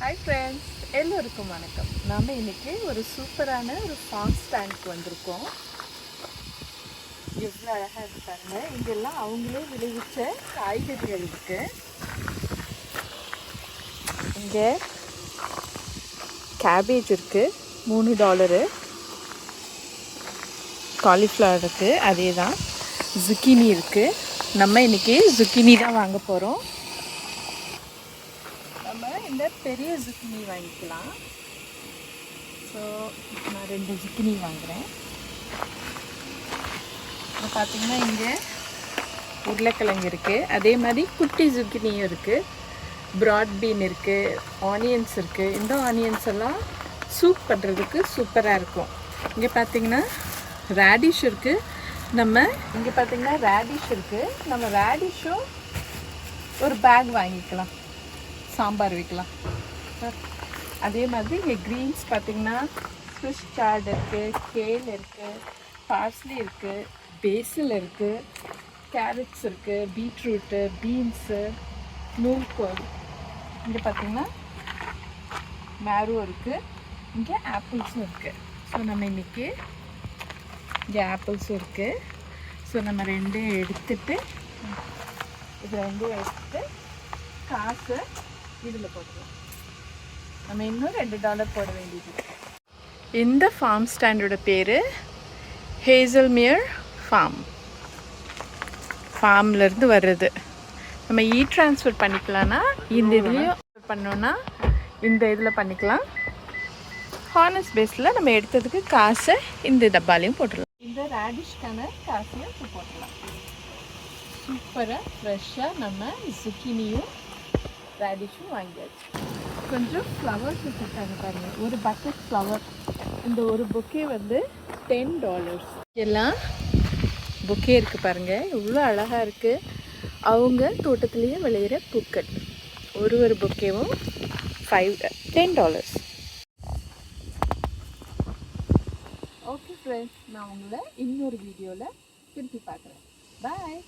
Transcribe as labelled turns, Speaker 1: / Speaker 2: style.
Speaker 1: Hi friends எல்லோருக்கும் வணக்கம். நாம் இன்றைக்கி ஒரு சூப்பரான ஒரு ஃபார்ம் ஸ்டாண்டுக்கு வந்திருக்கோம். எவ்வளோ அழகாக இருக்காங்க இங்கெல்லாம் அவங்களே விளைவிச்ச காய்கறிகள் இருக்குது இங்கே கேபேஜ் இருக்குது மூணு டாலரு காலிஃப்ளவர் இருக்குது அதே தான் ஜுக்கினி இருக்குது நம்ம இன்றைக்கி ஜுக்கினி தான் வாங்க போகிறோம் இந்த பெரிய ஜுக்கினி வாங்கிக்கலாம். ஸோ நான் ரெண்டு ஜுக்கினி வாங்குகிறேன் பார்த்திங்கன்னா பார்த்தீங்கன்னா இங்கே உருளைக்கிழங்கு இருக்குது அதே மாதிரி குட்டி ஜுக்கினியும் இருக்குது ப்ராட் பீன் இருக்குது ஆனியன்ஸ் இருக்குது இந்த ஆனியன்ஸ் எல்லாம் சூப் பண்ணுறதுக்கு சூப்பராக இருக்கும். இங்கே பார்த்தீங்கன்னா ரேடிஷ் இருக்குது நம்ம இங்கே பார்த்தீங்கன்னா ரேடிஷ் இருக்குது நம்ம ரேடிஷும் ஒரு பேக் வாங்கிக்கலாம். சாம்பார் வைக்கலாம். அதே மாதிரி இங்கே க்ரீன்ஸ் பார்த்தீங்கன்னா ஃபிஷ் சாட் இருக்குது கேல் இருக்குது பார்ஸ்லி இருக்குது பேசில் இருக்குது கேரட்ஸ் இருக்குது பீட்ரூட்டு பீன்ஸு நூல்கோல் இங்கே பார்த்தீங்கன்னா மேரோ இருக்குது இங்கே ஆப்பிள்ஸும் இருக்குது ஸோ நம்ம இன்றைக்கி இங்கே ஆப்பிள்ஸும் இருக்குது ஸோ நம்ம ரெண்டும் எடுத்துட்டு இதை ரெண்டும் எடுத்துட்டு காசு இதில் போட்டுக்கலாம் நம்ம இன்னும் ரெண்டு டாலர் போட வேண்டியது. இந்த ஃபார்ம் ஸ்டாண்டோட பேர் ஹேசல்மியர் ஃபார்ம் ஃபார்ம்லேருந்து வர்றது. நம்ம இ ட்ரான்ஸ்ஃபர் பண்ணிக்கலாம்னா இந்த இதுலேயும் பண்ணோன்னா இந்த இதில் பண்ணிக்கலாம். ஹானஸ் பேஸில் நம்ம எடுத்ததுக்கு காசை இந்த டப்பாலையும் போட்டுடலாம். இந்த ரேடிஷ்க்கான காசையும் போட்டுடலாம். சூப்பராக ஃப்ரெஷ்ஷாக நம்ம zucchiniயும் ரேடிஷும் வாங்கியாச்சு கொஞ்சம் ஃப்ளவர்ஸ் வச்சுருக்காங்க பாருங்கள் ஒரு பக்கெட் ஃப்ளவர் இந்த ஒரு பொக்கே வந்து டென் டாலர்ஸ் எல்லாம் பொக்கே இருக்குது பாருங்கள் இவ்வளோ அழகாக இருக்குது அவங்க தோட்டத்துலேயே விளையிற பூக்கள். ஒரு ஒரு பொக்கேவும் five ten dollars okay friends நான் உங்களை இன்னொரு வீடியோவில் திருப்பி பார்க்குறேன். பாய்